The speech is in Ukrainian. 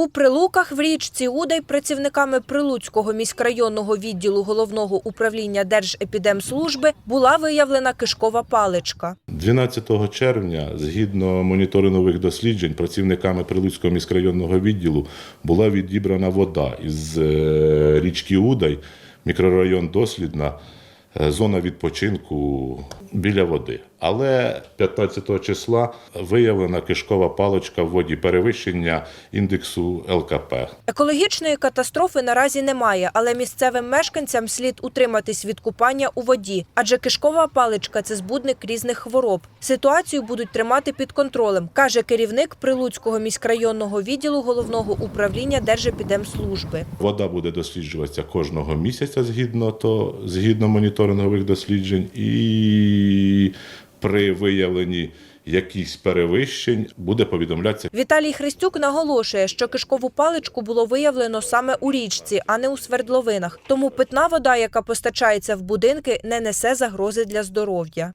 У Прилуках в річці Удай працівниками Прилуцького міськрайонного відділу головного управління Держепідемслужби була виявлена кишкова паличка. 12 червня, згідно моніторингових досліджень, працівниками Прилуцького міськрайонного відділу була відібрана вода із е, річки Удай, мікрорайон Дослідна, е, зона відпочинку біля води. Але 15 числа виявлена кишкова паличка в воді перевищення індексу ЛКП. Екологічної катастрофи наразі немає, але місцевим мешканцям слід утриматись від купання у воді, адже кишкова паличка це збудник різних хвороб. Ситуацію будуть тримати під контролем, каже керівник Прилуцького міськрайонного відділу головного управління Держепідемслужби. Вода буде досліджуватися кожного місяця згідно то згідно моніторингових досліджень, і при виявленні якісь перевищень буде повідомлятися Віталій Христюк наголошує, що кишкову паличку було виявлено саме у річці, а не у свердловинах. Тому питна вода, яка постачається в будинки, не несе загрози для здоров'я.